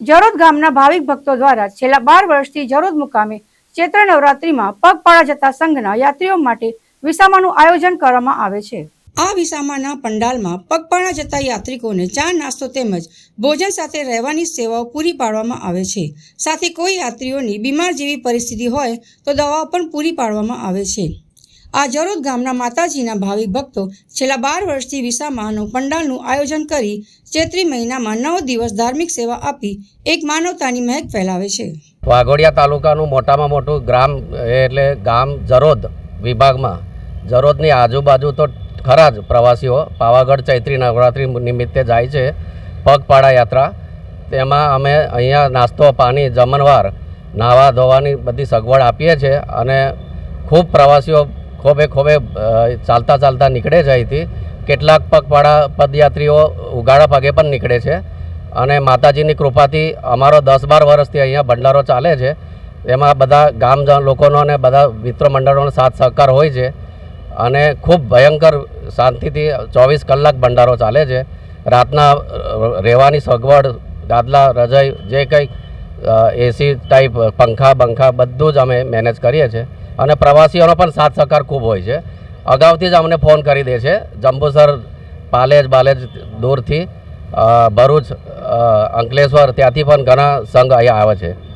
જરોદ ગામના ભાવિક ભક્તો દ્વારા છેલ્લા બાર વર્ષથી જરોદ મુકામે ચૈત્ર નવરાત્રીમાં પગપાળા જતા સંઘના યાત્રીઓ માટે વિસામાનું આયોજન કરવામાં આવે છે. આ વિસામાના પંડાલમાં પગપાળા જતા યાત્રિકોને ચા, નાસ્તો તેમજ ભોજન સાથે રહેવાની સેવાઓ પૂરી પાડવામાં આવે છે. સાથે કોઈ યાત્રીઓની બીમાર જેવી પરિસ્થિતિ હોય તો દવાઓ પણ પૂરી પાડવામાં આવે છે. આ જરોદ ગામના માતાજીના ભાવિક ભક્તો છેલ્લા બાર વર્ષથી વિસામાનું પંડાલનું આયોજન કરી ચૈત્રી મહિનામાં નવ દિવસ ધાર્મિક સેવા આપી એક માનવતાની મહેક ફેલાવે છે. વાઘોડિયા તાલુકાનું મોટામાં મોટું ગ્રામ, એટલે ગામ જરોદ વિભાગમાં. જરોદની આજુબાજુ તો ખરા જ પ્રવાસીઓ, પાવાગઢ ચૈત્રી નવરાત્રિ નિમિત્તે જાય છે પગપાળા યાત્રા. તેમાં અમે અહીંયા નાસ્તો, પાણી, જમણવાર નાહવા ધોવાની બધી સગવડ આપીએ છીએ અને ખૂબ પ્રવાસીઓ ખોબે ખોબે ચાલતા ચાલતા નીકળે છે અહીંથી. કેટલાક પગપાળા, પદયાત્રીઓ ઉગાડા પગે પણ નીકળે છે. અને માતાજીની કૃપાથી અમારો દસ બાર વર્ષથી અહીંયા ભંડારો ચાલે છે. એમાં બધા ગામ લોકોનો અને બધા મિત્ર મંડળોનો સાથ સહકાર હોય છે. અને ખૂબ ભયંકર શાંતિથી ચોવીસ કલાક ભંડારો ચાલે છે. રાતના રહેવાની સગવડ, ગાદલા, રજાઈ, જે કંઈ એસી ટાઈપ, પંખા, બંખા બધું જ અમે મેનેજ કરીએ છીએ. અને પ્રવાસીઓનો પણ સાથ સહકાર ખૂબ હોય છે. અગાઉથી જ અમને ફોન કરી દે છે. જંબુસર પાલેજ બાલેજ દૂરથી ભરૂચ અંકલેશ્વર ત્યાંથી પણ ઘણા સંઘ અહીંયા આવે છે.